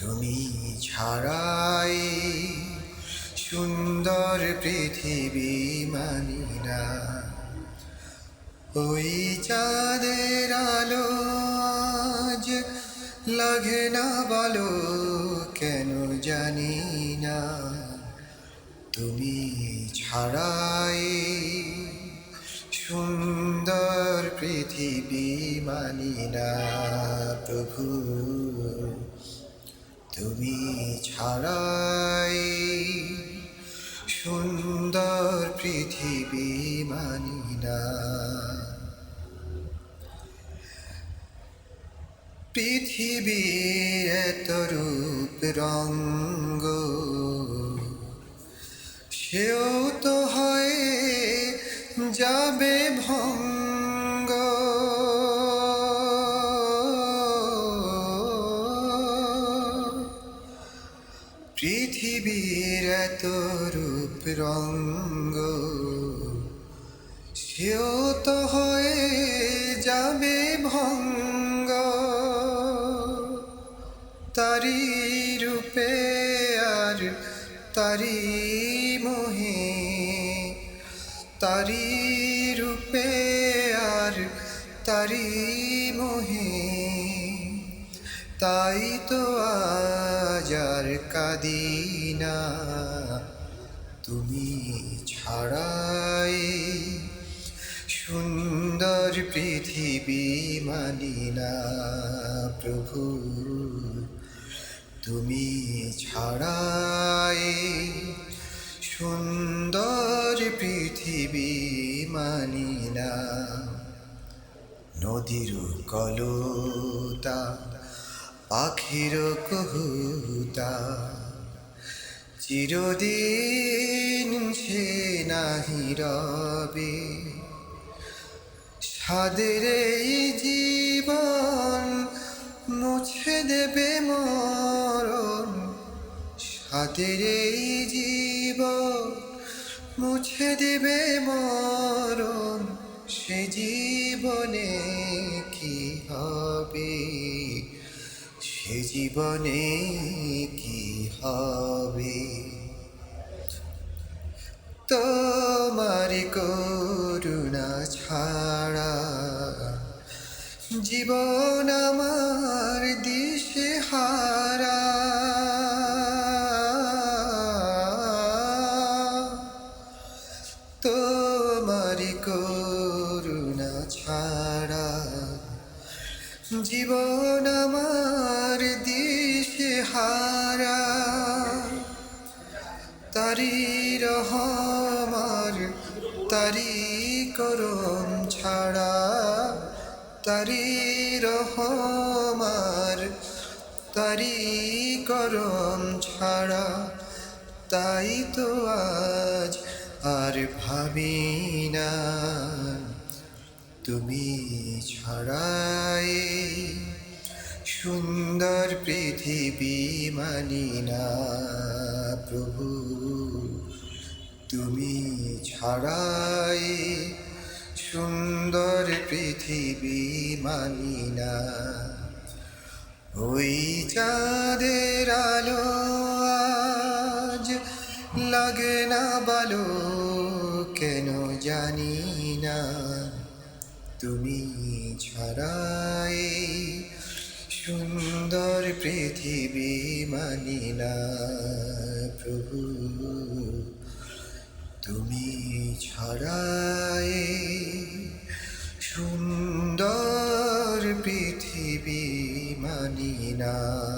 তুমি ছাড়াই সুন্দর পৃথিবী মানি না। ওই চাঁদের আলো আজ লাগে না বলো কেন জানি না। তুমি ছাড়াই সুন্দর পৃথিবী মানি না প্রভু। তুমি ছাড়াই সুন্দর পৃথিবী মানি না। পৃথিবীর এত রূপ রঙ্গ সেও তো হয় যাবে পৃথিবীর এত রূপ রঙ্গ, সেও তো হয়ে যাবে ভঙ্গ। তারি রূপে আর তারি মোহে, তারি রূপে আর তারি মোহে। তাই তো আজ আর কাদিনা তুমি ছাড়াই সুন্দর পৃথিবী মানি না প্রভু। তুমি ছাড়াই সুন্দর পৃথিবী মানি না। নদীর কলতা পাখির কহুতা। চিরদিন সে নাহি রবে। সাদের এই জীবন মুছে দেবে মরণ। সাদের এই জীবন মুছে দেবে মরণ। সে জীবনে কি হবে? জীবনে কি হবে? তোমার করুণা ছাড়া জীবন আমার দিশে হারা। তোমার করুণা ছাড়া জীবন আমার দিশে হারা। তারি রহমার তারি করম ছাড়া। তারি রহমার তারি করম ছাড়া। তাই তো আজ আর ভাবি না। তুমি ছাড়াই সুন্দর পৃথিবী মানি না প্রভু। তুমি ছাড়াই সুন্দর পৃথিবী মানি না। ওই চাঁদের আলো আজ লাগে না ভালো কেন জানি না। তুমি ছাড়াই সুন্দর পৃথিবী মানি না প্রভু। তুমি ছাড়াই সুন্দর পৃথিবী মানি না